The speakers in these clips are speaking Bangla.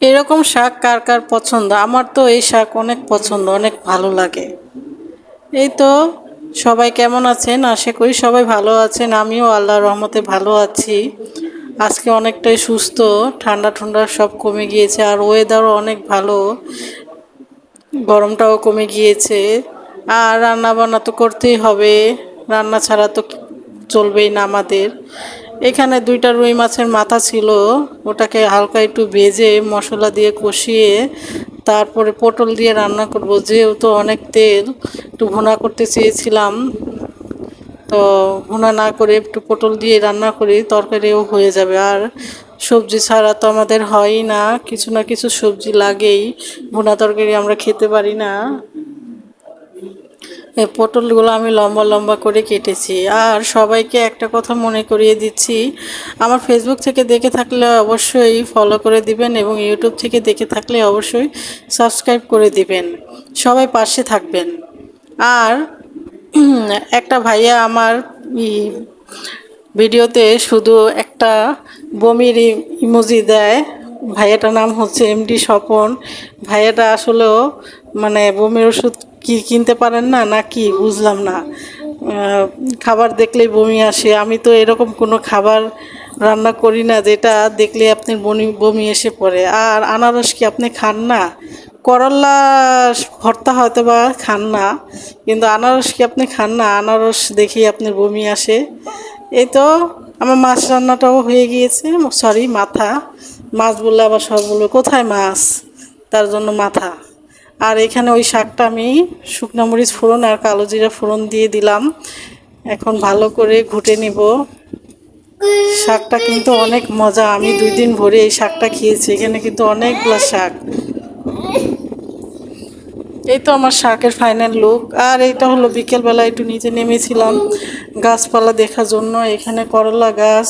এরকম শাক কার কার পছন্দ? আমার তো এই শাক অনেক পছন্দ, অনেক ভালো লাগে। এই তো, সবাই কেমন আছেন? আশা করি সবাই ভালো আছেন। আমিও আল্লাহর রহমতে ভালো আছি। আজকে অনেকটাই সুস্থ, ঠান্ডা ঠান্ডা সব কমে গিয়েছে আর ওয়েদারও অনেক ভালো। গরমটাও কমে গিয়েছে। আর রান্না বান্না তো করতেই হবে। রান্না ছাড়া তো চলবেই না আমাদের। এখানে দুইটা রুই মাছের মাথা ছিল। ওটাকে হালকা একটু ভেজে মশলা দিয়ে কষিয়ে তারপরে পটল দিয়ে রান্না করব। যেহেতু অনেক তেল, একটু ভুনা করতে চেয়েছিলাম। তো ভুনা না করে একটু পটল দিয়ে রান্না করি, তরকারিও হয়ে যাবে। আর সবজি ছাড়া তো আমাদের হয়ই না। কিছু না কিছু সবজি লাগেই। ভুনা তরকারি আমরা খেতে পারি না। পটলগুলো আমি লম্বা লম্বা করে কেটেছি। আর সবাইকে একটা কথা মনে করিয়ে দিচ্ছি, আমার ফেসবুক থেকে দেখে থাকলে অবশ্যই ফলো করে দিবেন এবং ইউটিউব থেকে দেখে থাকলে অবশ্যই সাবস্ক্রাইব করে দিবেন। সবাই পাশে থাকবেন। আর একটা ভাইয়া আমার ভিডিওতে শুধু একটা বমির ইমোজি দেয়। ভাইয়াটার নাম হচ্ছে এমডি স্বপন। ভাইয়াটা আসলেও মানে বমির ওষুধ কি কিনতে পারেন না না কি বুঝলাম না। খাবার দেখলেই বমি আসে। আমি তো এরকম কোনো খাবার রান্না করি না, যেটা দেখলে আপনি বমি বমি এসে পড়ে। আর আনারস কি আপনি খান না? করল্লা ভর্তা হয়তো বা খান না, কিন্তু আনারস কি আপনি খান না? আনারস দেখি আপনার বমি আসে। এই তো আমার মাছ রান্নাটাও হয়ে গিয়েছে। সরি, মাথা। মাছ বললে আবার সব বলবে, কোথায় মাছ? তার জন্য মাথা। আর এখানে ওই শাকটা আমি শুকনো মরিচ ফোড়ন আর কালো জিরা ফোড়ন দিয়ে দিলাম। এখন ভালো করে ঘুটে নিব। শাকটা কিন্তু অনেক মজা। আমি দুই দিন ভরে এই শাকটা খেয়েছি। এখানে কিন্তু অনেকগুলো শাক। এই তো আমার শাকের ফাইনাল লুক। আর এইটা হলো বিকেলবেলা, একটু নিচে নেমেছিলাম। গাছপালা দেখার জন্য। এখানে করলা গাছ।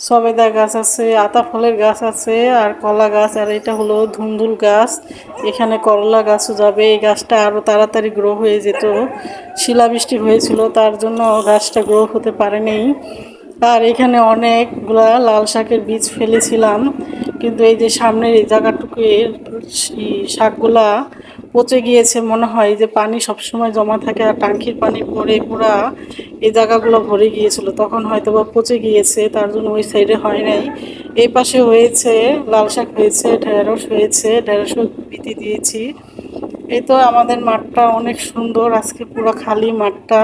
সবেদা গাছ আছে, আতা ফলের গাছ আছে, আর কলা গাছ, আর এটা হলো ধুন্দুল গাছ। এখানে করলা গাছও যাবে, এই গাছটা আরও তাড়াতাড়ি গ্রো হয়ে যেত। শিলাবৃষ্টি হয়েছিল, তার জন্য গাছটা গ্রো হতে পারেনি। আর এখানে অনেকগুলা লাল শাকের বীজ ফেলেছিলাম, কিন্তু এই যে সামনের এই জায়গাটুকু শাকগুলা পচে গিয়েছে, মনে হয় যে পানি সবসময় জমা থাকে আর টাঙ্কির পানি পরে পুরা এই জায়গাগুলো ভরে গিয়েছিল। তখন হয়তো বা পচে গিয়েছে, তার জন্য ওই সাইডে হয় নাই। এই পাশে হয়েছে, লাল শাক হয়েছে, ঢেঁড়স হয়েছে, ঢেঁড়সও বিতি দিয়েছি। এই তো আমাদের মাঠটা অনেক সুন্দর, আজকে পুরো খালি মাঠটা।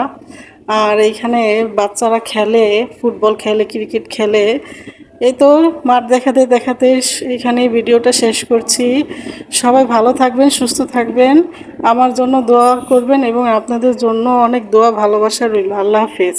আর এইখানে বাচ্চারা খেলে, ফুটবল খেলে, ক্রিকেট খেলে। এই তো মাঠ দেখাতে দেখাতে এখানে ভিডিওটা শেষ করছি। সবাই ভালো থাকবেন, সুস্থ থাকবেন। আমার জন্য দোয়া করবেন এবং আপনাদের জন্য অনেক দোয়া ভালোবাসা রইল। আল্লাহ হাফেজ।